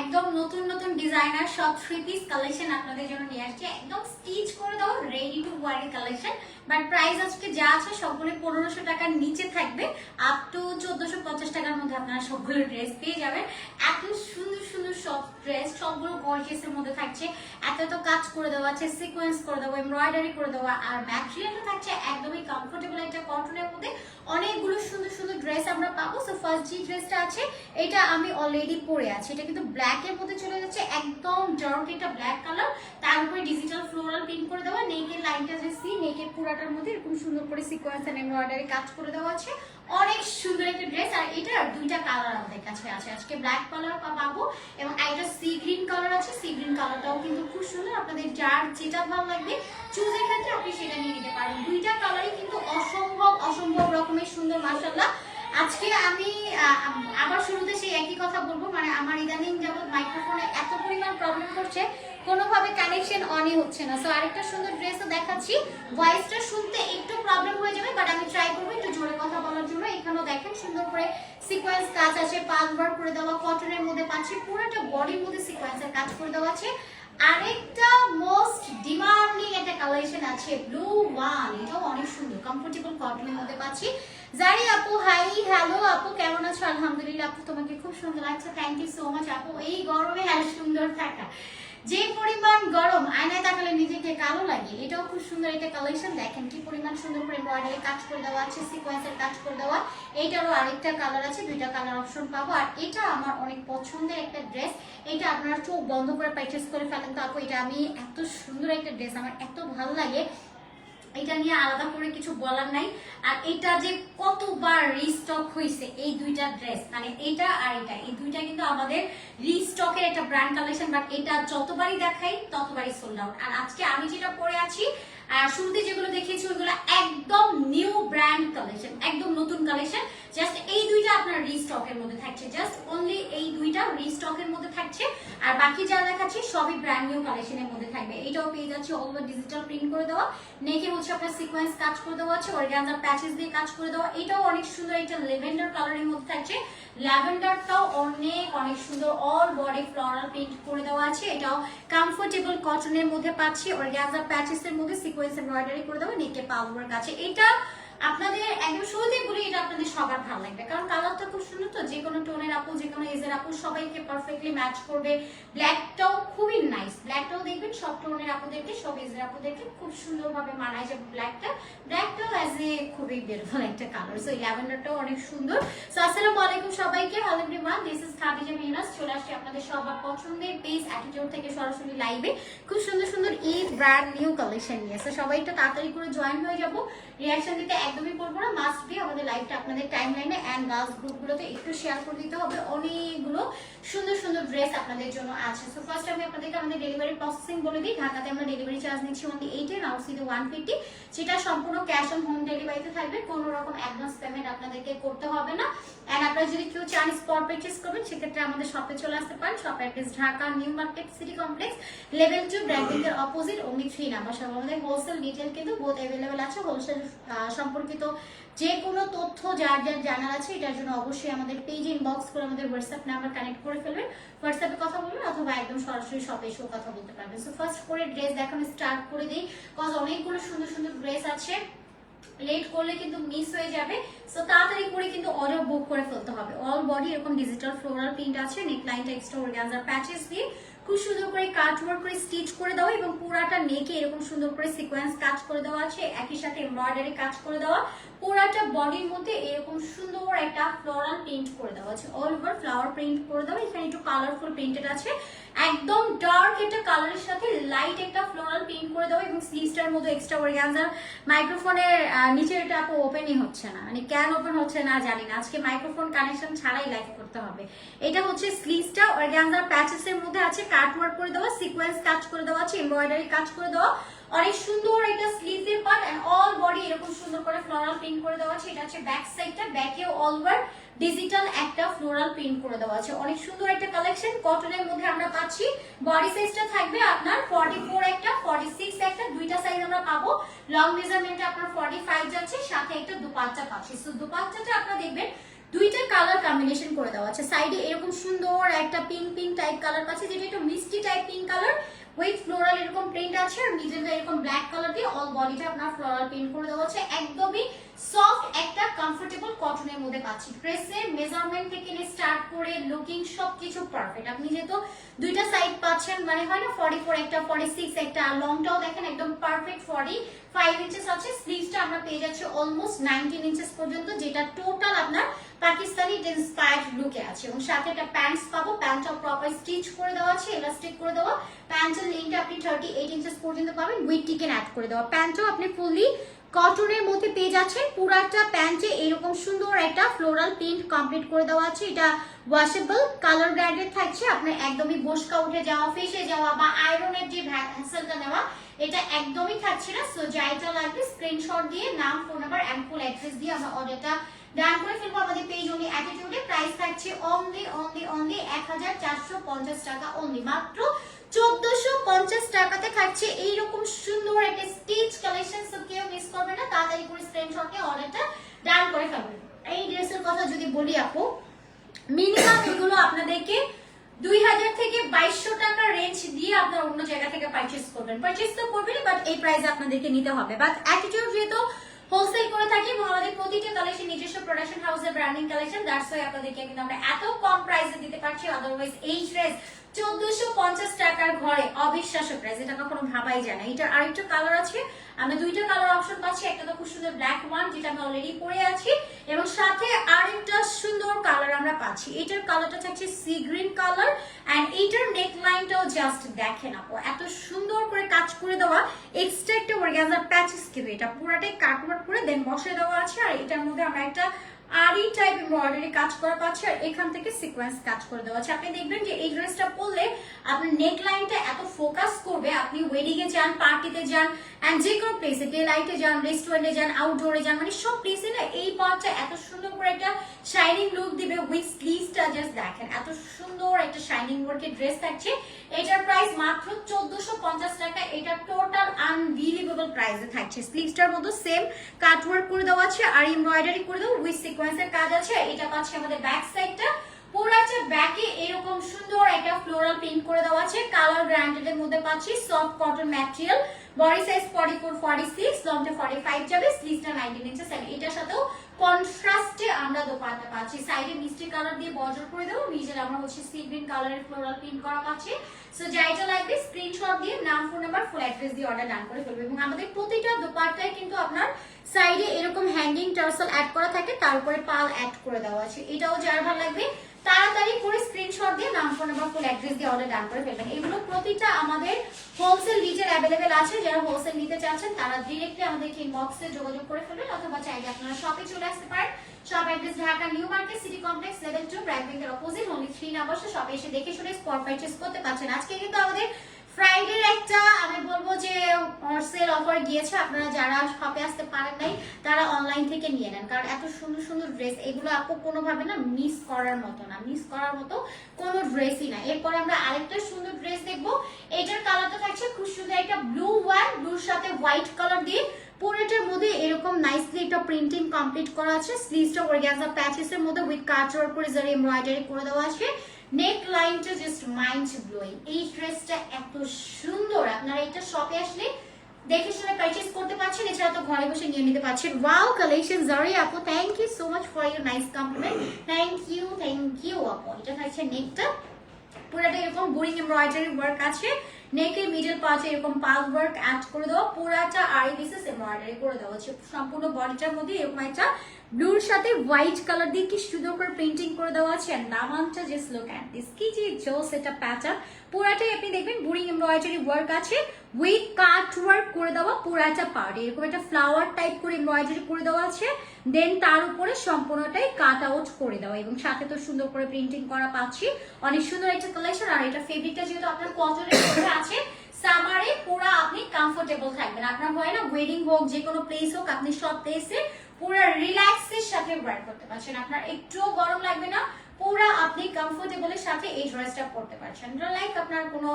একদম নতুন নতুন ডিজাইনার সব থ্রি পিস কালেকশন আপনাদের জন্য নিয়ে আসছে। একদম স্টিচ করে দাও ready to wear collection but price আজকে যা আছে সবগুলো পনেরোশো টাকার নিচে থাকবে। আপ টু চোদ্দশো পঞ্চাশ টাকার মধ্যে আপনারা সবগুলো ড্রেস পেয়ে যাবেন। এত সুন্দর সুন্দর সব ড্রেস সবগুলো গর্জিয়াসের মধ্যে থাকছে। এত এত কাজ করে দেওয়া আছে সিকোয়েন্স করে দেওয়া এমব্রয়ডারি করে দেওয়া, আর ম্যাটেরিয়ালটা থাকছে একদমই কমফোর্টেবল একটা কটনের মধ্যে। অনেকগুলো সুন্দর সুন্দর ড্রেস আমরা পাবো। সো ফার্স্ট যে ড্রেসটা আছে, এটা আমি অলরেডি পরে আছি। এটা কিন্তু ব্ল্যাক এর মধ্যে চলে যাচ্ছে, একদম ডার্ক এটা ব্ল্যাক কালার তার উপরে ডিজিটাল ফ্লোরাল প্রিন্ট করে দেওয়া নেকের লাইনটা যে সি নেকের পুরাটার মধ্যে এরকম সুন্দর করে সিকোয়েন্স এন্ড এমব্রয়ডারি কাজ করে দেওয়া আছে। অনেক সুন্দর একটা ড্রেস আর এটার দুইটা কালার আমাদের কাছে আছে। আজকে ব্ল্যাক কালার পাবো এবং একটা সি গ্রিন কালার আছে। সি গ্রিন কালারটাও কিন্তু খুব সুন্দর। আপনাদের যার যেটা ভালো লাগবে চুজের ক্ষেত্রে আপনি সেটা নিয়ে নিতে পারেন। দুইটা কালারই কিন্তু অসম্ভব অসম্ভব রকমের সুন্দর মাসাল্লাহ আজকে আমি আবার শুরুতে সেই একই কথা বলব। মানে আমার ইদানিং যাবত মাইক্রোফোনে এত পরিমাণ প্রবলেম করছে, কোনোভাবে কানেকশন অনই হচ্ছে না। সো আরেকটা সুন্দর ড্রেসও দেখাচ্ছি। ভয়েসটা শুনতে একটু প্রবলেম হয়ে যাবে বাট আমি ট্রাই করব একটু জোরে কথা বলার জন্য এখানেও দেখেন সুন্দর করে সিকোয়েন্স কাজ আছে। ওয়ার্ক করে দেওয়া, কটনের মধ্যে পাচ্ছি, পুরোটা বডির মধ্যে সিকোয়েন্সের কাজ করে দেওয়া আছে। আরেকটা মোস্ট ডিমান্ডিং একটা কালেকশন আছে ব্লু ওয়ান এটাও অনেক সুন্দর কমফোর্টেবল কটনের মধ্যে পাচ্ছি। জানি আপু হাই হ্যালো আপু, কেমন আছো? আলহামদুলিল্লাহ, আপু, তোমাকে খুব সুন্দর লাগছে। থ্যাংক ইউ সো মাচ আপু। এই গরমে আর সুন্দর থাকা। যে পরিমাণ গরম আয়নায় তাকালে নিজেকে কালো লাগে, এটাও খুব সুন্দর একটা কালেকশন দেখেন কি পরিমাণ সুন্দর করে বর্ডারে কাজ করে দেওয়া আছে সিকোয়েন্সের কাজ করে দেওয়া। এইটারও আরেকটা কালার আছে, দুইটা কালার অপশন পাবো। আর এটা আমার অনেক পছন্দের একটা ড্রেস এটা আপনারা চোখ বন্ধ করে পারচেস করে ফেলেন তো আপু, এটা আমি এত সুন্দর একটা ড্রেস আমার এত ভালো লাগে। এটা নিয়ে আলাদা করে কিছু বলার নাই। আর এটা যে কতবার রিস্টক হয়েছে এই দুইটা ড্রেস মানে এটা আর এটা, এই দুইটা কিন্তু আমাদের রিস্টকের একটা ব্র্যান্ড কালেকশন বাট এটা যতবারই দেখাই, ততবারই সোল্ড আউট আর আজকে আমি যেটা পরে আছি আর শুরুতে যেগুলো দেখিয়েছি, ওইগুলো একদম নিউ ব্র্যান্ড কালেকশন একদম নতুন কালেকশন জাস্ট এই দুইটা আপনার রিস্টকের মধ্যে থাকছে। জাস্ট অনলি এই দুইটা রিস্টকের মধ্যে থাকছে। আর বাকি যা দেখাচ্ছি, সবই ব্র্যান্ড নিউ কালেকশনের মধ্যে থাকবে। এটাও পেয়ে যাচ্ছে অল ওভার ডিজিটাল প্রিন্ট করে দেওয়া। নেকে হচ্ছে আপনার সিকোয়েন্স কাজ করে দেওয়া আছে অর্গানজার প্যাচেস দিয়ে কাজ করে দেওয়া। এটাও অনেক সুন্দর, এটা লেভেন্ডার কালারের মধ্যে থাকছে। ল্যাভেন্ডারটাও অনেক অনেক সুন্দর অল বডি ফ্লোরাল প্রিন্ট করে দেওয়া আছে। এটাও কমফোর্টেবল কটনের মধ্যে পাচ্ছি। অর্গানজার প্যাচেসের মধ্যে সিকোয়েন্স এমব্রয়ডারি করে দেওয়া নেকে পাওয়ার কাছে এটা আপনাদের একদম শুরুতেই বলি, এটা আপনাদের সবার ভালো লাগবে। কারণ কালারটা খুব সুন্দর তো যে কোনো টোনের আপু, যে কোনো এজের আপু, সবাইকে পারফেক্টলি ম্যাচ করবে। ব্ল্যাকটাও খুবই নাইস ব্ল্যাকটাও দেখবেন সব টোনের আপুদেরকে, সব এজের আপুদেরকে খুব সুন্দরভাবে মানায় যাবে ব্ল্যাকটা ব্ল্যাকটাও অ্যাজ এ খুবই বিউটিফুল একটা কালার সো ল্যাভেন্ডারটাও অনেক সুন্দর। সো আসসালামু আলাইকুম সবাইকে। Hello everyone this is Khadija Minas চলে আসছি আপনাদের সবার পছন্দের পেজ অ্যাটিটিউড থেকে সরাসরি লাইভে খুব সুন্দর সুন্দর ঈদ ব্র্যান্ড নিউ কালেকশন নিয়ে। সো সবাই একটু তাড়াতাড়ি করে জয়েন হয়ে যাব। রিয়াকশন দিতে একদমই করব না। মাস্ট বি আমাদের লাইভটা আপনাদের টাইম লাইনে অ্যান্ড গার্লস গ্রুপগুলোতে একটু শেয়ার করে দিতে হবে। অনেকগুলো সুন্দর সুন্দর ড্রেস আপনাদের জন্য আছে। সো ফার্স্ট আমি আপনাদেরকে আমাদের ডেলিভারি প্রসেসিং বলে দিই। ঢাকাতে আমরা ডেলিভারি চার্জ নিচ্ছি অনলি এইট এন্ড আউটসাইডে ওয়ান ফিফটি সেটা সম্পূর্ণ ক্যাশ অন হোম ডেলিভারিতে থাকবে। কোনো রকম অ্যাডভান্স পেমেন্ট আপনাদেরকে করতে হবে না। অ্যান্ড আপনারা যদি কেউ চান স্পট পারচেস করবেন, সেক্ষেত্রে আমাদের শপে চলে আসতে পারেন। Shop address Dhaka New Market City Complex level two branding এর অপোজিট অনলি থ্রি নাম্বার সব আমাদের হোলসেল ডিটেল কিন্তু বোধ অ্যাভেলেবেল আছে। হোলসেল সম্পর্কিত যে কোনো তথ্য যার যার জানার আছে, এটার জন্য অবশ্যই আমাদের পেজ ইনবক্স করে আমাদের হোয়াটসঅ্যাপ নাম্বার কানেক্ট করে ফেলবেন। হোয়াটসঅ্যাপে কথা বলবেন অথবা একদম সরাসরি শপে এসেও কথা বলতে পারবেন। সো ফার্স্ট করে ড্রেস দেখানো স্টার্ট করে দিই কজ অনেকগুলো সুন্দর সুন্দর ড্রেস আছে। লেট করলে কিন্তু মিস হয়ে যাবে। সো তাড়াতাড়ি করে কিন্তু অর্ডার বুক করে ফেলতে হবে। অল বডি এরকম ডিজিটাল ফ্লোরাল প্রিন্ট আছে নেক লাইনটা এক্সট্রা অর্গানজার প্যাচেস দিয়ে। খুব সুন্দর করে কাট ওয়ার্ক করে স্টিচ করে দেওয়া এবং পুরাটা নেকে এরকম সুন্দর করে সিকোয়েন্স কাজ করে দেওয়া আছে, একই সাথে এমব্রয়ডারি কাজ করে দেওয়া। পুরাটা বডির মধ্যে এরকম সুন্দর একটা ফ্লোরাল প্রিন্ট করে দেওয়া আছে। অল ওভার ফ্লাওয়ার প্রিন্ট করে দেওয়া। এখানে একটু কালারফুল প্রিন্টেড আছে। একদম ডার্ক একটা কালারের সাথে লাইট একটা ফ্লোরাল প্রিন্ট করে দেওয়া এবং স্লিভসটার মধ্যে এক্সট্রা অর্গানজার মাইক্রোফোনের নিচে এটা আপু ওপেনই হচ্ছে না। মানে কেন ওপেন হচ্ছে না জানি না। আজকে মাইক্রোফোন কানেকশন ছাড়াই লাইভ করতে হবে। এটা হচ্ছে স্লিভসটা অর্গানজার প্যাচেসের মধ্যে আছে কাট ওয়ার্ক করে দেওয়া সিকোয়েন্স কাজ করে দেওয়া আছে এমব্রয়ডারি কাজ করে দেওয়া। অনেক সুন্দর একটা স্লিভের পার্ট এন্ড অল বডি এরকম সুন্দর করে ফ্লোরাল প্রিন্ট করে দেওয়া আছে। এটা হচ্ছে ব্যাক সাইডটা ব্যাকেও অল ওভার ডিজিটাল একটা ফ্লোরাল প্রিন্ট করে দেওয়া আছে। অনেক সুন্দর একটা কালেকশন কটনের মধ্যে আমরা পাচ্ছি। বডি সাইজটা থাকবে আপনার 44 একটা 46 একটা, দুইটা সাইজ আমরা পাবো। লং মেজারমেন্টে আপনার 45 যাচ্ছে, সাথে একটা দুপাট্টা পাচ্ছি। সো দুপাট্টাটা আপনারা দেখবেন, দুইটা কালার কম্বিনেশন করে দেওয়া আছে। সাইডে এরকম সুন্দর একটা পিঙ্ক পিঙ্ক টাইপ কালার পাচ্ছে, যেটা একটু মিষ্টি type pink colour with floral এরকম প্রিন্ট আছে, আর মিডলে এরকম ব্ল্যাক কালার দিয়ে অল বডিটা আপনার ফ্লোরাল প্রিন্ট করে দেওয়া আছে। একদমই সফট একটা কমফোর্টেবল কটনের মধ্যে পাচ্ছি। মেজারমেন্ট থেকে স্টার্ট করে লুকিং সবকিছু পারফেক্ট আপনি যেহেতু দুইটা সাইড পাচ্ছেন মানে হয় না ফর্টি ফোর একটা ফর্টি সিক্স একটা লংটাও দেখেন একদম পারফেক্ট ফর্টি ফাইভ ইঞ্চেস আছে। স্লিভসটা আমরা পেয়ে যাচ্ছি অলমোস্ট নাইনটিন ইঞ্চেস পর্যন্ত, যেটা টোটাল আপনার পাকিস্তানি ইন্সপায়ার্ড লুকে আছে। এবং সাথে একটা প্যান্টস পাবো প্যান্টটা প্রপার স্টিচ করে দেওয়া আছে এলাস্টিক করে দেওয়া। প্যান্টের লিঙ্কটা আপনি থার্টি এইট ইঞ্চেস পর্যন্ত পাবেন উইথ টিকেন অ্যাড করে দেওয়া। প্যান্টও আপনি ফুললি কটনের মধ্যে পেয়ে যাচ্ছেন পুরাটা প্যান্টে এরকম সুন্দর একটা ফ্লোরাল প্রিন্ট কমপ্লিট করে দেওয়া আছে। এটা ওয়াশেবল কালার ব্র্যান্ডেড থাকছে। আপনার একদমই বসকা উঠে যাওয়া ফেসে যাওয়া বা আয়রনের যে হ্যাসেলটা নেওয়া, এটা একদমই থাকছে না। সো যাইটা লাগবে স্ক্রিনশট দিয়ে, নাম phone number and full address দিয়ে আমরা অর্ডারটা ডান করে ফেলব। আমাদের পেজ অনলি অ্যাটিটিউডে প্রাইস থাকছে অনলি অনলি অনলি এক হাজার চারশো পঞ্চাশ টাকা অনলি মাত্র চোদ্দশো পঞ্চাশ টাকাতে থাকছে এইরকম সুন্দর একটা স্টিচ কালেকশন সো কেউ মিস করবে না। তাড়াতাড়ি করে স্ক্রিনশটে অর্ডারটা ডান করে ফেলবেন এই ড্রেসের কথা যদি বলি আপু মিনিমাম এগুলো আপনাদেরকে দুই হাজার থেকে বাইশশো টাকা রেঞ্জ দিয়ে আপনার অন্য জায়গা থেকে পারচেস করবেন। পারচেস তো করবেনই বাট এই প্রাইসে আপনাদেরকে নিতে হবে। বাট অ্যাটিটিউড যেহেতু হোলসেল করে থাকি আমাদের প্রতিটা কালেকশন নিজস্ব প্রোডাকশন হাউসের ব্র্যান্ডিং কালেকশন দ্যাটস ওয়াই আপনাদেরকে কিন্তু আমরা এত কম প্রাইসে দিতে পারছি। আদারওয়াইজ এই ড্রেস চোদ্দশো পঞ্চাশ টাকার ঘরে অবিশ্বাস্য প্রাইস এটা কখনো ভাবাই যায় না। এটার আরেকটা কালার আছে, আমরা দুইটা কালার অপশন পাচ্ছি, একটা তো খুব সুন্দর ব্ল্যাক ওয়ান যেটা আমি অলরেডি পরে আছি, এবং সাথে আরেকটা সুন্দর কালার আমরা পাচ্ছি। এটার কালারটা থাকছে সি গ্রিন কালার এন্ড এইটার নেক লাইনটাও জাস্ট দেখেন আপু, এত সুন্দর করে কাজ করে দেওয়া এক্সট্রা একটা অর্গানজার প্যাচেস কিন্তু এটা পুরাটাই কাটওয়ার্ক করে দেন বসে দেওয়া আছে, আর এটার মধ্যে আমরা একটা আরি টাইপ এমব্রয়ডারি কাজ করা পাচ্ছে আর এখান থেকে সিকোয়েন্স কাজ করে দেওয়া আছে। আপনি দেখবেন যে এই ড্রেসটা পরলে আপনার নেক লাইনটা এত ফোকাস করবে, আপনি ওয়েডিং এ যান পার্টিতে যান এন্ড যে কোনো প্লেসে ডে লাইটে যান রেস্টুরেন্টে যান আউটডোরে যান মানে সব প্লেসে না এই পার্টটা এত সুন্দর করে একটা শাইনিং লুক দিবে উইথ স্লিভসটা জাস্ট দেখেন। এত সুন্দর একটা শাইনিং ওয়ার্কের ড্রেস থাকছে। এটার প্রাইস মাত্র চোদ্দশো পঞ্চাশ টাকা। এটা টোটাল আনবিলিভেবল প্রাইসে থাকছে। স্লিভসটার মধ্যে সেম কাট ওয়ার্ক করে দেওয়া আছে আর এমব্রয়ডারি করে দেওয়া উইথ সিকোয়েন্সের কাজ আছে। এটা পাচ্ছে আমাদের ব্যাক সাইডটা পুরাটা ব্যাকে এরকম সুন্দর একটা ফ্লোরাল প্রিন্ট করে দেওয়া আছে। কালার ব্র্যান্ডেড এর মধ্যে পাচ্ছি soft cotton material body size 44 46 লংটা 45 যাবে স্লিভসটা 19 ইঞ্চেস এটার সাথেও কন্ট্রাস্টে আমরা দোপাট্টা পাচ্ছি। সাইডে মিষ্টি কালার দিয়ে বর্ডার করে দেবো। নিজের আমরা হচ্ছে সি গ্রিন কালারের ফ্লোরাল প্রিন্ট করা পাচ্ছি। সো যাইটা লাগবে স্ক্রিনশট দিয়ে, নাম ফোন নাম্বার ফুল অ্যাড্রেস দিয়ে অর্ডার ডান করে ফেলবে। এবং আমাদের প্রতিটা দোপাট্টায় কিন্তু আপনার সাইডে এরকম হ্যাঙ্গিং টার্সেল অ্যাড করা থাকে। তার উপরে পাল অ্যাড করে দেওয়া আছে। এটাও যার ভালো লাগবে তাড়াতাড়ি করে স্ক্রিনশট দিয়ে নাম ফোন এবং ফুল অ্যাড্রেস দিয়ে অর্ডার ডান করে ফেলবেন। এগুলো প্রতিটা আমাদের হোলসেল রিটেল অ্যাভেলেবেল আছে। যারা হোলসেল নিতে চাচ্ছেন, তারা ডিরেক্টলি আমাদের ইনবক্সে যোগাযোগ করে ফেলবেন, অথবা চাইলে আপনারা শপে চলে আসতে পারেন। Shop address Dhaka New Market City Complex level two BRAC ব্যাংকের অপোজিট অনলি থ্রি নাম্বার শপে এসে দেখে শুনে স্পট পারচেস করতে পারছেন। আজকে কিন্তু আমাদের ফ্রাইডের একটা, আমি বলব যে সেল অফার গিয়েছে। আপনারা যারা শপে আসতে পারেন নাই, তারা অনলাইন থেকে নিয়ে নেন। কারণ এত সুন্দর সুন্দর ড্রেস এগুলো আপু কোনোভাবে না মিস করার মতো না। মিস করার মতো কোনো ড্রেসই না। এরপরে আমরা আরেকটা সুন্দর ড্রেস দেখব। এটার কালারটা থাকছে খুব সুন্দর একটা ব্লু ওয়ান ব্লুর সাথে হোয়াইট কালার দিয়ে। পুরোটার মধ্যে এরকম নাইসলি একটা প্রিন্টিং কমপ্লিট করা আছে। স্লিভসটা অর্গানজা প্যাচেস এর মধ্যে উইথ কাট ওয়ার্ক করে জারি এমব্রয়ডারি করে দেওয়া আছে। নেক লাইনটা জাস্ট মাইন্ড ব্লোয়িং এই ড্রেসটা এত সুন্দর। আপনারা এটা শপে আসলে দেখে শুনে পারচেজ করতে পারছেন। এছাড়া তো ঘরে বসে নিয়ে নিতে পারছেন। ওয়াও কালেকশন জারি আপু thank you so much for your nice compliment thank you thank you আপু। এটা থাকছে নেকটা পুরোটা এরকম বোরিং এমব্রয়ডারি ওয়ার্ক আছে। নেকের মিডল পার্টে এরকম পাল ওয়ার্ক অ্যাড করে দেওয়া পুরাটা আড়াই পিসেস এমব্রয়ডারি করে দেওয়া হচ্ছে সম্পূর্ণ বডিটার মধ্যে এরকম একটা ব্লুর সাথে হোয়াইট কালার দিয়ে কি সুন্দর করে প্রিন্টিং করে দেওয়া আছে? আর নামানটা লুক অ্যাট দিস কি যে জোস এটা প্যাটার্ন পুরাটাই আপনি দেখবেন বোরিং এমব্রয়ডারি ওয়ার্ক আছে। উইথ কাট ওয়ার্ক করে দেওয়া পুরাটা পার্ট এরকম একটা ফ্লাওয়ার টাইপ করে এমব্রয়ডারি করে দেওয়া আছে। দেন তার উপরে সম্পূর্ণটাই কাট আউট করে দেওয়া, এবং সাথে তো সুন্দর করে প্রিন্টিং করা পাচ্ছি। অনেক সুন্দর একটা কালেকশন আর এটা ফেব্রিকটা যেহেতু আপনার কটনের মধ্যে আছে সামারে পুরা আপনি কমফোর্টেবল থাকবেন। আপনার হয় না ওয়েডিং হোক যে কোনো প্লেস হোক, আপনি সব প্লেসে পুরো রিল্যাক্সের সাথে ওয়ার করতে পারছেন। আপনার একটুও গরম লাগবে না, পুরো আপনি কমফোর্টেবলের সাথে এই ড্রেসটা পরতে পারছেন। লাইক আপনার কোনো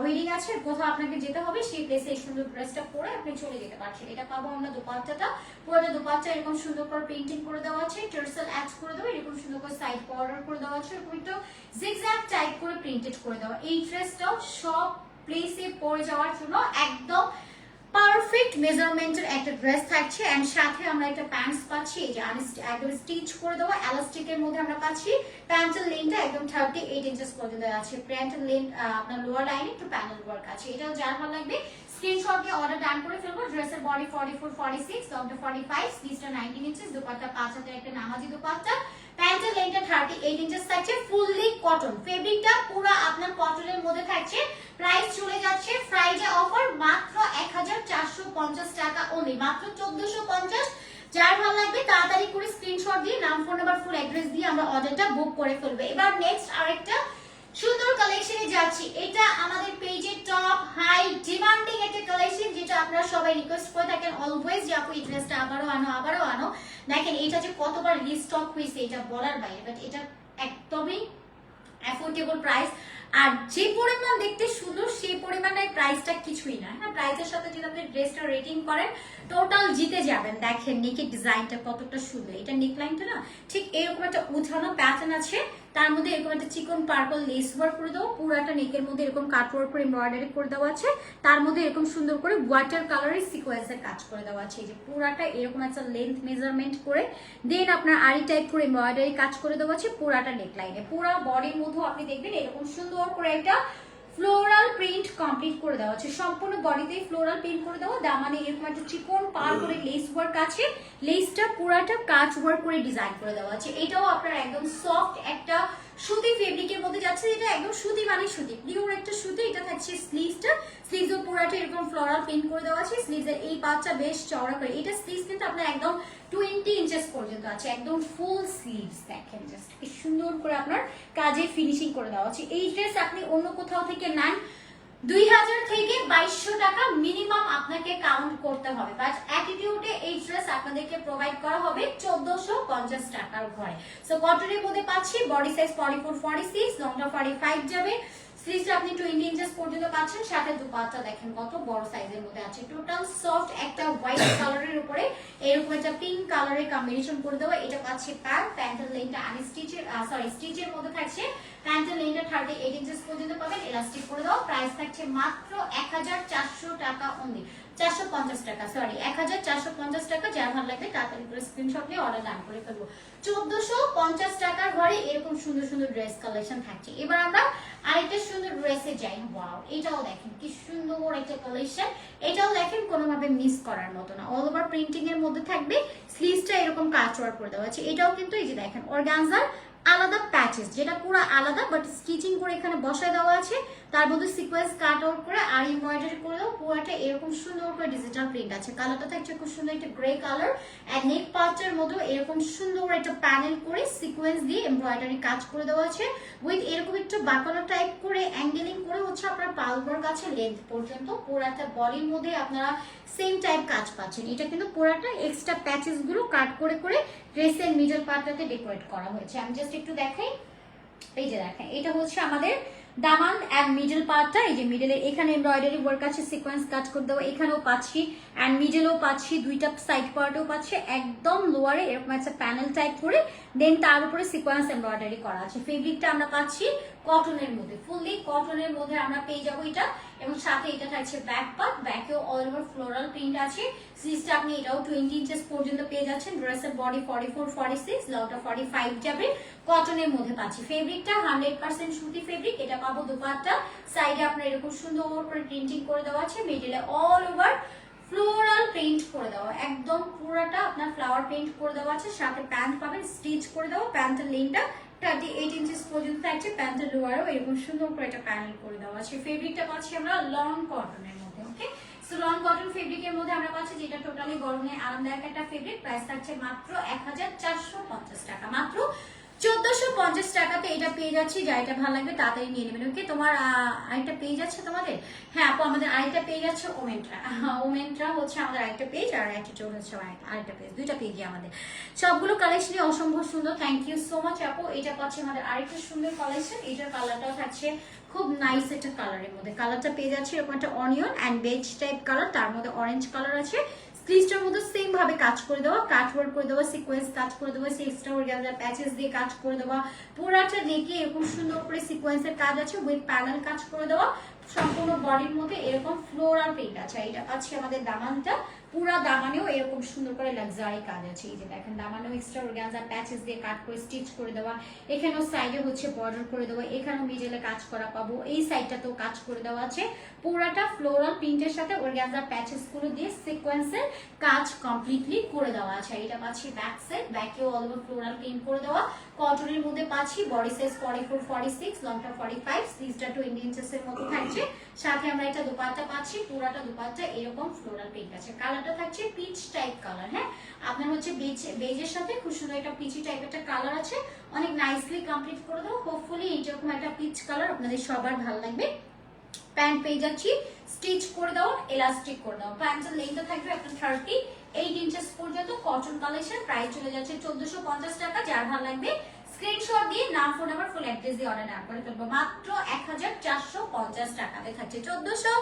ওয়েডিং আছে, কোথাও আপনাকে যেতে হবে, সেই প্লেসে এই সুন্দর ড্রেসটা পরে আপনি চলে যেতে পারছেন। এটা পাবো আমরা দুপাট্টাটা পুরোটা দুপাট্টা এরকম সুন্দর করে পেন্টিং করে দেওয়া আছে, টার্সেল অ্যাড করে দেওয়া এরকম সুন্দর করে সাইড বর্ডার করে দেওয়া আছে, এরকম একটু জিগজ্যাগ টাইপ করে প্রিন্টেড করে দেওয়া। এই ড্রেসটাও সব প্লেসে পরে যাওয়ার জন্য একদম পারফেক্ট মেজারমেন্টের একটা ড্রেস থাকছে এন্ড সাথে আমরা একটা প্যান্টস পাচ্ছি, এই যে একদম স্টিচ করে দেওয়া এলাস্টিকের মধ্যে আমরা পাচ্ছি। প্যান্টের লেনটা একদম থার্টি এইট ইঞ্চেস পর্যন্ত আছে। প্যান্টের লেন আপনার লোয়ার লাইনে একটু প্যানেল ওয়ার্ক আছে। এটা যার ভালো লাগবে স্ক্রিনশট দিয়ে অর্ডার ডান করে ফেলব। ড্রেসের body forty four forty six লংটা forty five স্লিভসটা নাইনটিন ইঞ্চেস দুপাট্টা পাঁচ হাতের একটা নামাজি দুপাট্টা। প্যান্টের লেনটা থার্টি এইট ইঞ্চেস থাকছে ফুললি কটন ফেব্রিকটা পুরো আপনার কটনের মধ্যে থাকছে। প্রাইস চলে যাচ্ছে ফ্রাইডে অফার মাত্র এক হাজার চারশো পঞ্চাশ টাকা অনলি মাত্র চোদ্দশো পঞ্চাশ। যার ভালো লাগবে তাড়াতাড়ি করে স্ক্রিনশট দিয়ে, নাম ফোন নাম্বার ফুল অ্যাড্রেস দিয়ে আমরা অর্ডারটা বুক করে ফেলব। এবার নেক্সট আরেকটা সুন্দর কালেকশনে যাচ্ছি। এটা আমাদের পেজে টপ হাই ডিমান্ডিং একটা কালেকশন যেটা আপনারা সবাই রিকোয়েস্ট করে থাকেন অলওয়েজ যে, আপু, এই ড্রেসটা আবারও আনো আবারও আনো। দেখেন, এটা যে কতবার রিস্টক হয়েছে, এটা বলার বাইরে বাট এটা একদমই অ্যাফোর্ডেবল প্রাইস আর যে পরিমাণ দেখতে সুন্দর সেই পরিমাণে প্রাইসটা কিছুই না। হ্যাঁ প্রাইসের সাথে যদি আপনি ড্রেসটা রেটিং করেন টোটাল জিতে যাবেন। দেখেন নেকের ডিজাইনটা কতটা সুন্দর। এটা নেকলাইনটা না, ঠিক এরকম একটা উঠানো প্যাটার্ন আছে। তার মধ্যে এরকম একটা চিকন পার্পল লেস ওয়ার্ক করে দেবো পুরাটা নেকের মধ্যে এরকম কাপড় ওয়ার্ক করে এমব্রয়ডারি করে দেওয়া আছে। তার মধ্যে এরকম সুন্দর করে ওয়াটার কালারের সিকোয়েন্সের কাজ করে দেওয়া আছে। এই যে পুরাটা এরকম একটা লেন্থ মেজারমেন্ট করে দেন আপনার আড়ি টাইপ করে এমব্রয়ডারি কাজ করে দেওয়া আছে পুরাটা নেকলাইনে পুরা বডির মধ্যে আপনি দেখবেন এরকম সুন্দর করে একটা ফ্লোরাল প্রিন্ট কমপ্লিট করে দেওয়া আছে সম্পূর্ণ বডিতেই ফ্লোরাল প্রিন্ট করে দেওয়া। দামানে এরকম একটা চিকন পার করে লেস ওয়ার্ক আছে। লেসটা পুরাটা কাজ ওয়ার্ক করে ডিজাইন করে দেওয়া আছে। এটাও আপনার একদম সফট একটা সুতি ফেব্রিকের মধ্যে যাচ্ছে, যেটা একদম সুতি মানে সুতি। পিওর একটা সুতি, এটা থাকছে স্লিভসটা স্লিভসও পুরাটা এরকম ফ্লোরাল প্রিন্ট করে দেওয়া আছে। স্লিভসের এই পাঁচটা বেশ চওড়া করে। এটা স্লিভস কিন্তু আপনার একদম টোয়েন্টি ইঞ্চেস পর্যন্ত আছে। একদম ফুল স্লিভস দেখেন জাস্ট সুন্দর করে আপনার কাজে ফিনিশিং করে দেওয়া আছে। এই ড্রেস আপনি অন্য কোথাও থেকে নেন দুই হাজার থেকে বাইশশো টাকা মিনিমাম আপনাকে কাউন্ট করতে হবে। বাট অ্যাটিটিউডে এই ড্রেস আপনাদেরকে প্রোভাইড করা হবে চোদ্দশো পঞ্চাশ টাকার ঘরে সো কটনের মধ্যে পাচ্ছি body size forty four forty six লংটা forty five যাবে। স্লিভসটা আপনি টোয়েন্টি ইঞ্চেস পর্যন্ত পাচ্ছেন সাথে দুপাটটা দেখেন কত বড় সাইজের মধ্যে আছে। টোটাল সফট একটা হোয়াইট কালারের উপরে এরকম একটা পিঙ্ক কালারের কম্বিনেশন করে দেওয়া এটা পাচ্ছে প্যান্ট প্যান্টের লেনটা আনি স্টিচের সরি স্টিচের মধ্যে থাকছে। প্যান্টের লেনটা থার্টি এইট ইঞ্চেস পর্যন্ত পাবেন এলাস্টিক করে দেওয়া প্রাইস থাকছে মাত্র এক হাজার চারশো টাকা অনলি চারশো পঞ্চাশ টাকা সরি এক হাজার চারশো পঞ্চাশ টাকা যার ভালো লাগবে তাড়াতাড়ি করে স্ক্রিনশট নিয়ে অর্ডার ডান করে ফেলব। চোদ্দশো পঞ্চাশ টাকার ঘরে এরকম সুন্দর সুন্দর ড্রেস কালেকশন থাকছে। এবার আমরা আরেকটা সুন্দর ড্রেসে যাই। ওয়াও এটাও দেখেন, কি সুন্দর একটা কালেকশন এটাও দেখেন, কোনোভাবে মিস করার মতো না। অল ওভার প্রিন্টিং মধ্যে থাকবে স্লিভসটা এরকম কাজ করে দেওয়া আছে। এটাও কিন্তু এই যে দেখেন অর্গানজার আলাদা প্যাচেস যেটা পুরো আলাদা বাট স্টিচিং করে এখানে বসায় দেওয়া আছে। তার মধ্যে সিকোয়েন্স কাট আউট করে আর এমব্রয়ডারি করে দেওয়া পুরোটা এরকম সুন্দর করে ডিজিটাল প্রিন্ট আছে। কালারটা থাকছে খুব সুন্দর একটা গ্রে কালার আর নেক পার্টের মধ্যে এরকম সুন্দর একটা প্যানেল করে সিকোয়েন্স দিয়ে এমব্রয়ডারি কাজ করে দেওয়া আছে। উইথ এরকম একটু বাঁকানো টাইপ করে অ্যাঙ্গেলিং করে হচ্ছে আপনার পালবার কাছে লেন্থ পর্যন্ত পুরাটা বডির মধ্যে আপনারা সেম টাইপ কাজ পাচ্ছেন। এটা কিন্তু পুরাটা এক্সট্রা প্যাচেসগুলো কাট করে করে ড্রেসের মিডল পার্টটাতে ডেকোরেট করা হয়েছে। আমি জাস্ট একটু দেখাই। এই যে দেখেন, এটা হচ্ছে আমাদের দামান অ্যান্ড মিডল পার্টটা এই যে মিডলে এখানে এমব্রয়ডারি ওয়ার্ক আছে সিকোয়েন্স কাজ করে দেবো এখানেও পাচ্ছি অ্যান্ড মিডলেও পাচ্ছি, দুইটা সাইড পার্টেও পাচ্ছি। একদম লোয়ারে এরকম একটা প্যানেল টাইপ করে দেন তার উপরে সিকোয়েন্স এমব্রয়ডারি করা আছে। ফেব্রিকটা আমরা পাচ্ছি কটনের মধ্যে। ফুললি কটনের মধ্যে আমরা পেয়ে যাব এটা। এবং সাথে এটা থাকছে ব্যাক পার্ট ব্যাকেও অল ওভার ফ্লোরাল প্রিন্ট আছে স্লিভসটা আপনি এটাও টোয়েন্টি ইঞ্চেস পর্যন্ত পেয়ে যাচ্ছেন। ড্রেসের body forty four forty six লংটা forty five যাবে। কটনের মধ্যে পাচ্ছি ফেব্রিকটা হান্ড্রেড পার্সেন্ট সুতি ফেব্রিক এটা পাবো দুপাটটা। সাইডে আপনার এরকম সুন্দর করে প্রিন্টিং করে দেওয়া আছে। মিডিলে অল ওভার ফ্লোরাল প্রিন্ট করে দেওয়া। একদম পুরোটা আপনার ফ্লাওয়ার প্রিন্ট করে দেওয়া আছে। সাথে প্যান্ট পাবেন স্টিচ করে দেওয়া। প্যান্টের লিনটা থার্টি এইট ইঞ্চেস পর্যন্ত সুন্দর করে একটা প্যানেল করে দেওয়া আছে। ফেব্রিকটা পাচ্ছি আমরা লং কটনের মধ্যে ওকে সো লং কটন ফেব্রিকের মধ্যে আমরা পাচ্ছি যেটা টোটালি গরমে আরামদায়ক একটা ফেব্রিক প্রাইস থাকছে মাত্র এক হাজার চারশো পঞ্চাশ টাকা। মাত্র চোদ্দশো পঞ্চাশ টাকাতে এটা পেয়ে যাচ্ছি, যা এটা ভালো লাগবে তাড়াতাড়ি নিয়ে নেবেন। তোমার তোমাদের? হ্যাঁ আমাদের হচ্ছে আমাদের পেজ আরেকটা পেজ দুইটা আমাদের। সবগুলো অসম্ভব সুন্দর থ্যাংক ইউ সো মাচ আপু। এটা আমাদের আরেকটা সুন্দর কালেকশন খুব নাইস একটা কালারের মধ্যে। কালারটা পেয়ে যাচ্ছে এরকম একটা onion and beige type colour তার মধ্যে অরেঞ্জ কালার আছে। স্লিভসটার মধ্যে সেম ভাবে কাজ করে দেওয়া, কাট ওয়ার্ক করে দেওয়া সিকোয়েন্স কাজ করে দেওয়া এক্সট্রা অর্গানজার প্যাচেস দিয়ে কাজ করে দেওয়া। পুরাটা নেকে এরকম সুন্দর করে সিকোয়েন্সের কাজ আছে উইথ প্যানেল কাজ করে দেওয়া। সম্পূর্ণ বডির মধ্যে এরকম ফ্লোরাল প্রিন্ট আছে এটা পাচ্ছি আমাদের দামানটা। পুরা দামানেও এরকম সুন্দর করে লাক্সারি কাজ আছে। এই যে দেখেন, দামানেও এক্সট্রা অর্গানজার প্যাচেস দিয়ে কাট করে স্টিচ করে দেওয়া। এখানেও সাইডে হচ্ছে বর্ডার করে দেওয়া। এখানেও মিডলে কাজ করা পাবো। এই সাইডটাতেও কাজ করে দেওয়া আছে। পুরাটা ফ্লোরাল প্রিন্টের সাথে অর্গানজার প্যাচেসগুলো দিয়ে সিকোয়েন্সের কাজ কমপ্লিটলি করে দেওয়া আছে। এটা পাচ্ছি ব্যাক সাইড ব্যাকেও অল ওভার ফ্লোরাল প্রিন্ট করে দেওয়া। কটনের মধ্যে পাচ্ছি body size forty four forty six লংটা forty five twenty inches এর মতো থাকছে। সাথে আমরা এটা দুপাট্টা পাচ্ছি, পুরাটা দুপাট্টা এরকম ফ্লোরাল প্রিন্ট আছে। কালারটা থাকছে পিচ টাইপ কালার হ্যাঁ? আপনার হচ্ছে বেজ বেজের সাথে খুব সুন্দর একটা পিচি টাইপ একটা কালার আছে। অনেক নাইসলি কমপ্লিট করে দাও হোপফুলি এইরকম একটা পিচ কালার আপনাদের সবার ভালো লাগবে। প্যান্ট পেয়ে যাচ্ছি স্টিচ করে দাও এলাস্টিক করে দাও প্যান্টের লেন্থটা থাকবে আপনার থার্টি এইট ইঞ্চেস পর্যন্ত। কটন কালেকশন প্রাইস চলে যাচ্ছে চোদ্দশো টাকা, যার ভালো লাগবে স্ক্রিনশট দিয়ে নাম ফোন নাম্বার ফুল অ্যাড্রেস দিয়ে অর্ডার করে ফেলব। মাত্র এক হাজার চারশো পঞ্চাশ টাকাতে থাকছে চোদ্দশো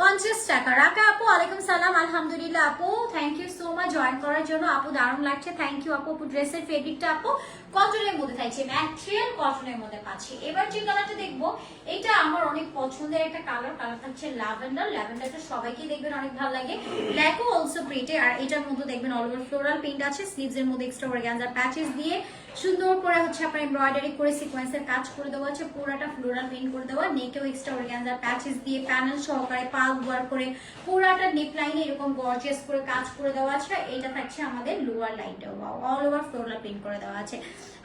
পঞ্চাশ টাকা। রাকা আপু, আলাইকুম সালাম, আলহামদুলিল্লাহ আপু। Thank you so much join করার জন্য। আপু, দারুণ লাগছে। থ্যাংক ইউ আপু আপু ড্রেসের ফেব্রিকটা আপু কটনের মধ্যে থাকছে। ম্যাটেরিয়াল কটনের মধ্যে পাচ্ছি। এবার যে কালারটা দেখব, এটা আমার অনেক পছন্দের একটা কালার কালার থাকছে ল্যাভেন্ডার ল্যাভেন্ডারটা সবাইকে দেখবেন অনেক ভালো লাগে। ব্ল্যাকও অলসো প্রিন্টে আর এটার মধ্যে দেখবেন অল ওভার ফ্লোরাল প্রিন্ট আছে। স্লিভস এর মধ্যে এক্সট্রা অর্গানজার প্যাচেস দিয়ে সুন্দর করে হচ্ছে আপনার এমব্রয়ডারি করে সিকোয়েন্সের কাজ করে দেওয়া আছে, পুরাটা ফ্লোরাল প্রিন্ট করে দেওয়া নেকেও এক্সট্রা অর্গানজার প্যাচেস দিয়ে প্যানেল সহকারে পাল ওয়ার্ক করে পুরাটা নেক লাইনে এরকম গর্জিয়াস করে কাজ করে দেওয়া আছে। এটা থাকছে আমাদের লোয়ার লাইনটাও অল ওভার ফ্লোরাল প্রিন্ট করে দেওয়া আছে।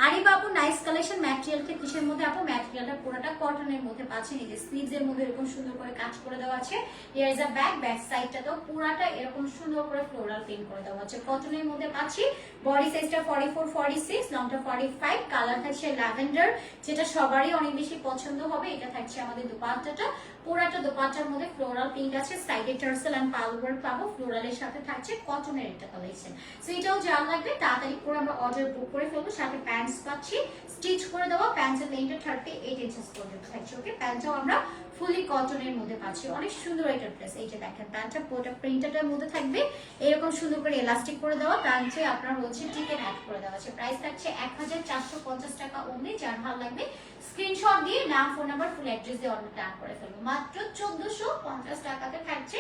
আরে বাবু নাইস কালেকশন ম্যাটেরিয়ালকে কিসের মধ্যে? আপু ম্যাটেরিয়ালটা পুরোটা কটনের মধ্যে পাচ্ছেন। এই যে স্লিভস এর মধ্যে এরকম সুন্দর করে কাজ করে দেওয়া আছে। Here is a back back সাইডটা তো পুরাটা এরকম সুন্দর করে ফ্লোরাল প্রিন্ট করে দেওয়া আছে। কটনের মধ্যে পাচ্ছি। বডি সাইজটা 44 46 লংটা 45 কালার থাকছে ল্যাভেন্ডার যেটা সবারই অনেক বেশি পছন্দ হবে। এটা থাকছে আমাদের দুপাট্টাটা। পুরাটা দোপাট্টার মধ্যে ফ্লোরাল প্রিন্ট আছে সাইডে টার্সেল এন্ড পাল পাবো। ফ্লোরালের সাথে থাকছে কটনের একটা কালেকশন সো এটাও যা লাগবে, তাড়াতাড়ি করে আমরা অর্ডার বুক করে ফেলব। সাথে প্যান্টস পাচ্ছি। স্টিচ করে দেওয়া প্যান্টের লেন্থটা থার্টি এইট ইঞ্চেস পর্যন্ত থাকছে ওকে প্যান্টটাও আমরা ফুলি কটনের মধ্যে পাচ্ছি। অনেক সুন্দর একটা ড্রেস এই যে দেখেন, প্যান্টটা পুরোটা প্রিন্টারের মধ্যে থাকবে। এরকম সুন্দর করে এলাস্টিক করে দেওয়া। প্যান্টে আপনার হচ্ছে টিকেট অ্যাড করে দেওয়া আছে। প্রাইস থাকছে এক হাজার চারশো পঞ্চাশ টাকা অনলি যার ভালো লাগবে স্ক্রিনশট দিয়ে নাম ফোন নাম্বার ফুল অ্যাড্রেস দিয়ে অর্ডারটা অ্যাড করে ফেলব। মাত্র চোদ্দশো পঞ্চাশ টাকাতে থাকছে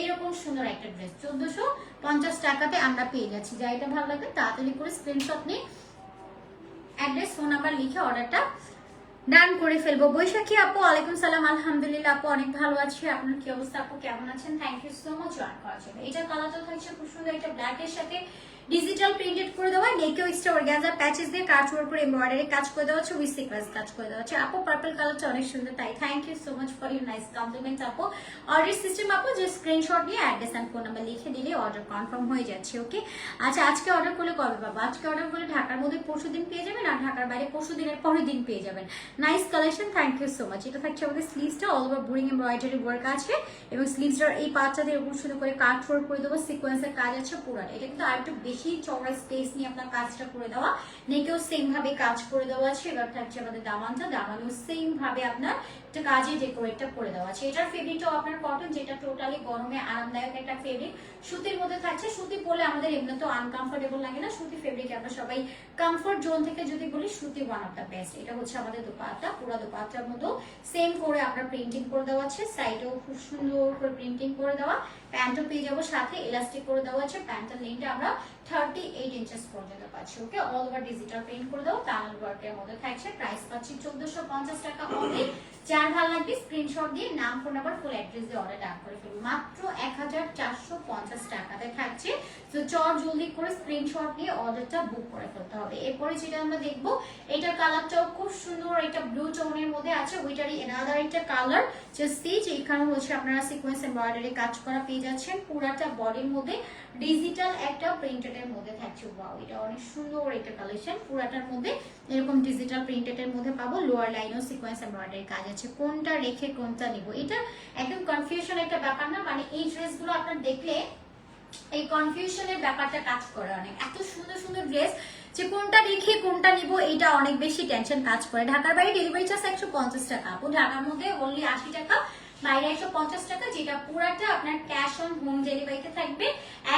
এইরকম সুন্দর একটা ড্রেস চোদ্দশো পঞ্চাশ টাকাতে আমরা পেয়ে যাচ্ছি। যা এটা ভালো লাগবে, তাড়াতাড়ি করে স্ক্রিনশট নিয়ে অ্যাড্রেস ফোন নাম্বার লিখে অর্ডারটা ডান করে ফেলব। বৈশাখী আপু আলাইকুম সালাম, আলহামদুলিল্লাহ আপু, অনেক ভালো আছি। আপনার কি অবস্থা আপু? কেমন আছেন? Thank you so much join করার জন্য। এটা কালারটা থাকছে খুব সুন্দর এটা ব্ল্যাক এর সাথে। ডিজিটাল প্রিন্টেড করে দেওয়া নেকেও এক্সট্রা অর্গানজা প্যাচেস দিয়ে কাজ ওয়ার্ক করে এমব্রয়ডারি কাজ করে দেওয়া হচ্ছে সিকোয়েন্স কাজ করে দেওয়া হচ্ছে। আপু পার্পল কালারটা অনেক সুন্দর, তাই thank you so much for your nice compliment আপু। অর্ডার সিস্টেম আপু যে স্ক্রিনশট নিয়ে অ্যাড্রেস অ্যান্ড ফোন নাম্বার লিখে দিলে অর্ডার কনফার্ম হয়ে যাচ্ছে ওকে আচ্ছা আজকে অর্ডার করলে কবে পাবো? আজকে অর্ডার করলে ঢাকার মধ্যে পরশু দিন পেয়ে যাবেন আর ঢাকার বাইরে পরশু দিনের পরের দিন পেয়ে যাবেন। Nice collection thank you so much এটা থাকছে আমাদের স্লিভসটা all over boring embroidery work আছে এবং স্লিভসটার এই পাঁচটাতে এরকম শুরু করে কাট ফোর করে দেবো সিকোয়েন্সের কাজ আছে পুরাটা। এটা কিন্তু আর একটু বেশি চওড়া স্পেস নিয়ে আপনার কাজটা করে দেওয়া। নেকেও সেম ভাবে কাজ করে দেওয়া আছে, এবার থাকছে আমাদের দামানটা দামানও সেম ভাবে আপনার একটা কাজে ডেকোরেটটা করে দেওয়া আছে এটার ফেব্রিকটাও আপনার কটন যেটা টোটালি গরমে আরামদায়ক একটা ফেব্রিক সুতির মধ্যে থাকছে। সুতি পরলে আমাদের আনকমফোর্টেবল লাগে না। সুতি আমরা সবাই কমফোর্ট জোন থেকে যদি বলি, সুতি ওয়ান অফ দ্য বেস্ট এটা হচ্ছে আমাদের পুরো মতো। সেম করে আপনার প্রিন্টিং করে দেওয়া আছে। সাইডেও খুব সুন্দর করে প্রিন্টিং করে দেওয়া। প্যান্টও পেয়ে যাব সাথে। ইলাস্টিক করে দেওয়া আছে। প্যান্টের লেনটা আমরা থার্টি এইট ইঞ্চেস পর্যন্ত পাচ্ছি। Okay all over digital print করে দাও টানেল ওয়ার্কের মধ্যে থাকছে। প্রাইস পাচ্ছি চোদ্দশো পঞ্চাশ টাকা অনলি যার ভালো লাগবে স্ক্রিনশট দিয়ে নাম ফোন নাম্বার ফুল অ্যাড্রেস দিয়ে অর্ডার ডাক করে ফেলুন। মাত্র এক হাজার চারশো পঞ্চাশ টাকাতে থাকছে। তো চট জলদি করে স্ক্রিনশট নিয়ে অর্ডারটা বুক করে ফেলতে হবে। এরপরে যেটা আমরা দেখব এটার কালারটাও খুব সুন্দর, এটা ব্লু টোনের মধ্যে আছে, ওইটারই এনাদার একটা কালার যে স্টিচ এইখানে হচ্ছে আপনারা সিকোয়েন্স এমব্রয়ডারি কাজ করা পেয়ে যাচ্ছেন, পুরাটা বডির মধ্যে ডিজিটাল একটা প্রিন্টেড এর মধ্যে থাকছে। ওয়াও এটা অনেক সুন্দর একটা কালেকশন পুরাটার মধ্যে এরকম ডিজিটাল প্রিন্টেড এর মধ্যে পাবো লোয়ার লাইনও সিকোয়েন্স এমব্রয়ডারি কাজ আছে, কোনটা রেখে কোনটা নিব। এটা একদম কনফিউশন একটা ব্যাপার না মানে এই ড্রেসগুলো আপনার দেখলে এই কনফিউশনের ব্যাপারটা কাজ করে অনেক। এত সুন্দর সুন্দর ড্রেস যে কোনটা রেখে কোনটা নিব এটা অনেক বেশি টেনশন কাজ করে। ঢাকার বাইরে ডেলিভারি চার্জ একশো পঞ্চাশ টাকা। ঢাকার মধ্যে অনলি আশি টাকা। বাইরে একশো পঞ্চাশ টাকা, যেটা পুরাটা আপনার ক্যাশ অন হোম ডেলিভারিতে থাকবে।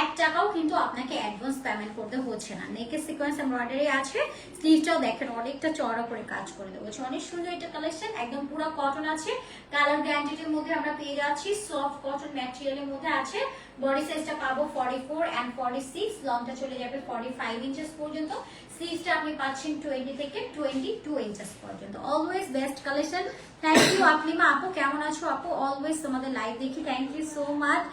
এক টাকাও কিন্তু আপনাকে অ্যাডভান্স পেমেন্ট করতে হচ্ছে না। নেকে সিকোয়েন্স এমব্রয়ডারি আছে স্লিভটাও দেখেন, অনেকটা চড়া করে কাজ করে দেবো অনেক সুন্দর এটা কালেকশন একদম পুরো কটন আছে। কালার গ্যারান্টির মধ্যে আমরা পেয়ে যাচ্ছি সফট কটন ম্যাটেরিয়ালের মধ্যে আছে। বডি সাইজটা পাবো forty four and forty six লংটা চলে যাবে ফর্টি ফাইভ ইঞ্চেস পর্যন্ত। স্লিভসটা আপনি পাচ্ছেন টোয়েন্টি থেকে টোয়েন্টি টু ইঞ্চেস পর্যন্ত। Always best collection thank you আপনিমা আপু, কেমন আছো? আপু অলওয়েজ তোমাদের লাইভ দেখি। থ্যাংক ইউ সো মাচ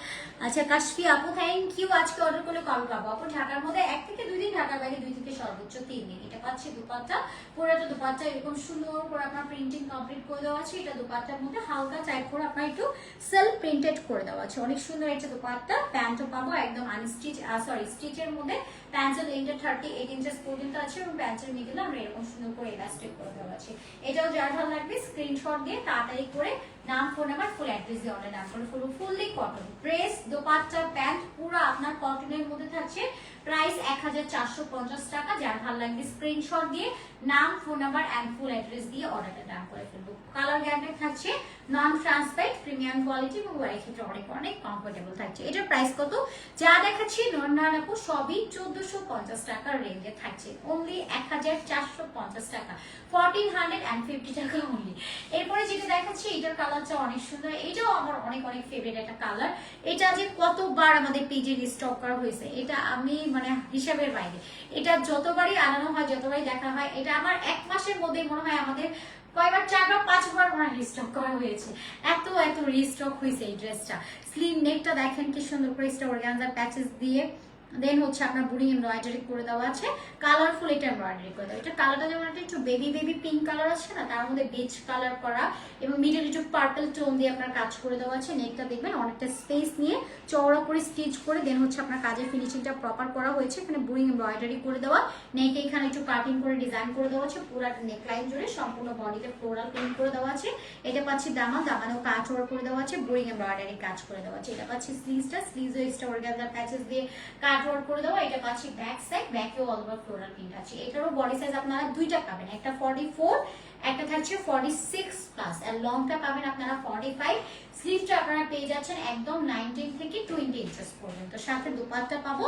আচ্ছা কাশফি আপু থ্যাংক ইউ আজকে অর্ডার করলে কবে পাবো। আপু, ঢাকার মধ্যে এক থেকে দুই দিন ঢাকার বাইরে, দুই থেকে সর্বোচ্চ তিন দিন। এটা পাচ্ছি দুপাট্টা। পুরোটা দুপাট্টা এরকম সুন্দর করে আপনার প্রিন্টিং কমপ্লিট করে দেওয়া আছে। এটা দুপাট্টার মধ্যে হালকা টাইপ করে আপনার একটু সেলফ প্রিন্টেড করে দেওয়া আছে। অনেক সুন্দর একটা দুপাট্টা। প্যান্টও পাবো, একদম আনস্টিচ সরি স্টিচের মধ্যে। প্যান্টের লেন্থটা থার্টি এইট ইঞ্চেস পর্যন্ত আছে এবং প্যাচের মিডিলে আমরা এরকম সুন্দর করে ইলাস্টিক করে দেওয়া আছে এটাও যার ভালো লাগবে স্ক্রিনশট দিয়ে তাড়াতাড়ি করে নাম ফোন নাম্বার ফুল অ্যাড্রেস দিয়ে অর্ডার করে full fully cotton dress dupatta pant পুরো আপনার কটনের মধ্যে থাকছে। প্রাইস এক হাজার চারশো পঞ্চাশ টাকা। যার ভালো লাগবে স্ক্রিনশট দিয়ে, নাম phone number and full address দিয়ে অর্ডারটা নাম করে ফেলব কালার গ্যারান্টি থাকছে নন ট্রান্সপারেন্ট প্রিমিয়াম কোয়ালিটি এবং ওয়ারের ক্ষেত্রে অনেক অনেক কমফোর্টেবল থাকছে। এটার প্রাইস কত? যা দেখাচ্ছি নর্মাল আপু, সবই চোদ্দশো পঞ্চাশ টাকার রেঞ্জে থাকছে। অনলি এক হাজার চারশো পঞ্চাশ টাকা। ফোরটিন হান্ড্রেড অ্যান্ড ফিফটি টাকা অনলি এরপরে যেটা দেখাচ্ছি, এটার কালারটা অনেক সুন্দর। এটাও আমার অনেক অনেক ফেভারিট একটা কালার এটা যে কতবার আমাদের পেজে স্টক করা হয়েছে, এটা আমি মানে হিসাবের বাইরে এটা যতবারই আনানো হয়, যতবারই দেখা হয়, এটা আমার এক মাসের মধ্যে মনে হয় আমাদের কয়বার, চারবার, পাঁচবার মনে রিস্টক করা হয়েছে। এত এত রিস্টক হয়েছে এই ড্রেসটা স্লিভ নেকটা দেখেন কি সুন্দর করে স্টা অর্গানজার প্যাচেস দিয়ে দেন হচ্ছে আপনার বুড়ি এমব্রয়ডারি করে দেওয়া আছে। কালারফুল এটা এমব্রয়ডারি করে দেওয়া। এটা কালারটা যেমন একটা একটু বেবি বেবি পিঙ্ক কালার আছে না, তার মধ্যে বেজ কালার করা এবং মিডল একটু পার্পল টোন দিয়ে আপনার কাজ করে দেওয়া আছে। নেকটা দেখবেন অনেকটা স্পেস নিয়ে চওড়া করে স্টিচ করে দেন হচ্ছে আপনার কাজের ফিনিশিংটা প্রপার করা হয়েছে। এখানে বুড়ি এমব্রয়ডারি করে দেওয়া। নেক এখানে একটু কাটিং করে ডিজাইন করে দেওয়া আছে। পুরো নেক লাইন জুড়ে সম্পূর্ণ বডিতে ফ্লোরাল প্রিন্ট করে দেওয়া আছে। এটা পাচ্ছি দামা দামানেও কাজ ওয়ার করে দেওয়া আছে। বুড়ি এমব্রয়ডারি কাজ করে দেওয়া আছে। এটা পাচ্ছি স্লিভসটা স্লিভসও এক্সট্রা অর্গানজার প্যাচেস দিয়ে কাট রোল করে দেওয়া এটা পাচ্ছি ব্যাক সাইড ব্যাকেও অল ওভার ফ্লোরাল প্রিন্ট আছে। এটারও বডি সাইজ আপনারা দুইটা পাবেন, একটা ফর্টি ফোর একটা থাকছে ফর্টি সিক্স প্লাস আর লংটা পাবেন আপনারা ফর্টি ফাইভ স্লিভটা আপনারা পেয়ে যাচ্ছেন একদম নাইনটিন থেকে টোয়েন্টি ইঞ্চেস পর্যন্ত। সাথে দুপাতটা পাবো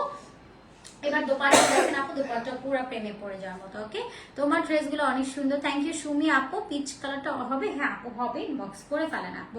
এবার দোপাট্টা দেখেন আপু, দোপাট্টা পুরো প্রেমে পড়ে যাওয়ার মতো ওকে তোমার ড্রেসগুলো অনেক সুন্দর। থ্যাংক ইউ সুমি আপু। পিচ কালারটা হবে হ্যাঁ আপু, হবে ইনবক্স করে ফেলেন আপু।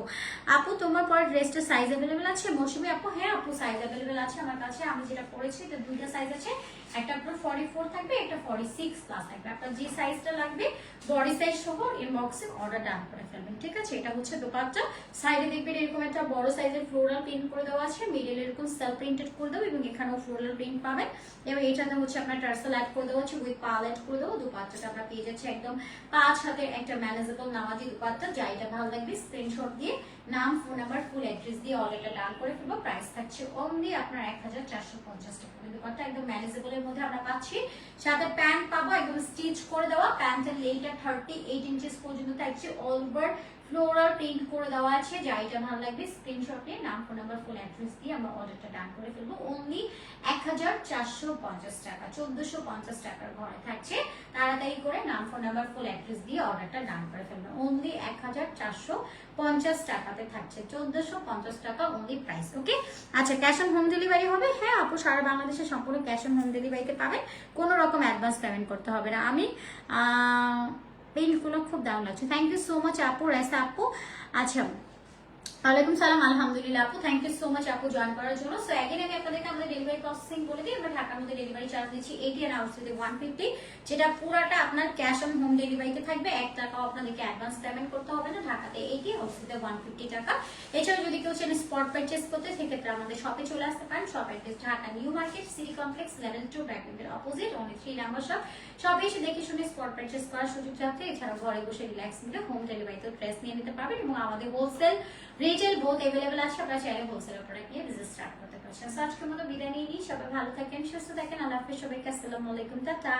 আপু, তোমার পরে ড্রেসটা সাইজ অ্যাভেলেবেল আছে? মৌসুমি আপু হ্যাঁ আপু সাইজ অ্যাভেলেবেল আছে আমার কাছে। আমি যেটা পরেছি, এটা দুইটা সাইজ আছে। একটা আপনার ফর্টি ফোর থাকবে, একটা ফর্টি সিক্স প্লাস থাকবে। আপনার যে সাইজটা লাগবে বডি সাইজ সহ ইনবক্সে অর্ডার ডান করে ফেলবেন, ঠিক আছে? এটা হচ্ছে দোপাট্টা। সাইডে দেখবেন এরকম একটা বড় সাইজের ফ্লোরাল প্রিন্ট করে দেওয়া আছে মিডল এরকম সেলফ প্রিন্টেড করে দেবো এবং এখানেও ফ্লোরাল প্রিন্ট পাবেন। এবং এটাতে হচ্ছে আপনার টার্সেল অ্যাড করে দেওয়া হচ্ছে উইথ পাল অ্যাড করে দেবো। দুপাট্টাটা আমরা পেয়ে যাচ্ছি একদম পাঁচ হাতের একটা ম্যানেজেবল নামাজি দুপাট্টা, যা এটা ভালো লাগবে স্ক্রিনশট দিয়ে নাম ফোন নাম্বার ফুল অ্যাড্রেস দিয়ে অল এটা ডান করে ফেলব। প্রাইস থাকছে অনলি আপনার এক হাজার চারশো পঞ্চাশ টাকা। কথা একদম ম্যানেজেবল এর মধ্যে আমরা পাচ্ছি। সাথে প্যান্ট পাবো, একদম স্টিচ করে দেওয়া। প্যান্টের লেইটা থার্টি এইট ইঞ্চেস পর্যন্ত থাকছে। অল ওভার ফ্লোরাল প্রিন্ট করে দেওয়া আছে, যা এটা ভালো লাগবে। স্ক্রিনশট নিয়ে নাম ফোন নাম্বার ফুল অ্যাড্রেস দিয়ে আমরা অর্ডারটা ডান করে ফেলব। অনলি এক হাজার চারশো পঞ্চাশ টাকা, চোদ্দশো পঞ্চাশ টাকার ঘরে থাকছে। তাড়াতাড়ি করে নাম ফোন নাম্বার ফুল অ্যাড্রেস দিয়ে অর্ডারটা ডান করে ফেলব। অনলি এক হাজার চারশো পঞ্চাশ টাকাতে থাকছে। চোদ্দশো পঞ্চাশ টাকা অনলি প্রাইস ওকে আচ্ছা ক্যাশ অন হোম ডেলিভারি হবে? হ্যাঁ আপু, সারা বাংলাদেশে সম্পূর্ণ ক্যাশ অন হোম ডেলিভারিতে পাবেন। কোনো রকম অ্যাডভান্স পেমেন্ট করতে হবে না। আমি পেন্টগুলো খুব দারুণ লাগছে। থ্যাংক ইউ সো মাচ আপু রাইসা আপু আচ্ছা ওয়ালাইকুম সালাম, আলহামদুলিল্লাহ আপু। থ্যাংক ইউ সো মাচ আপু জয়েন করার জন্য। সো একদিন আমি আপনাদেরকে আমাদের ডেলিভারি প্রসেসিং বলে দিই। আমরা ঢাকার মধ্যে ডেলিভারি চার্জ দিচ্ছি এইটি আর আউটসাইডে ওয়ান ফিফটি যেটা পুরাটা আপনার ক্যাশ অন হোম ডেলিভারিতে থাকবে। এক টাকাও আপনাদেরকে অ্যাডভান্স পেমেন্ট করতে হবে না। ঢাকাতে এইটি আউটসাইডে ওয়ান ফিফটি টাকা। এছাড়া যদি কেউ চান স্পট পারচেস করতে, সেক্ষেত্রে আমাদের শপে চলে আসতে পারেন। Shop address Dhaka new market city complex level two ব্যাকের অপোজিট অনেক থ্রি নাম্বার শপ সবে এসে দেখে শুনে স্পট পারচেস করার সুযোগ থাকছে এছাড়া ঘরে বসে রিল্যাক্স মিলে হোম ডেলিভারিতে ড্রেস নিয়ে নিতে পারবেন এবং আমাদের হোলসেল রিটেল বোথ অ্যাভেলেবেল আছে, আপনারা চাইলে হোলসেল প্রোডাক্ট নিয়ে বিজনেস স্টার্ট করতে পারছেন। সো আজকের মতো বিদায় নিয়ে নিই। সবাই ভালো থাকেন, সুস্থ থাকেন। আল্লাহ হাফেজ। সবাইকে আসসালামু আলাইকুম। টাটা।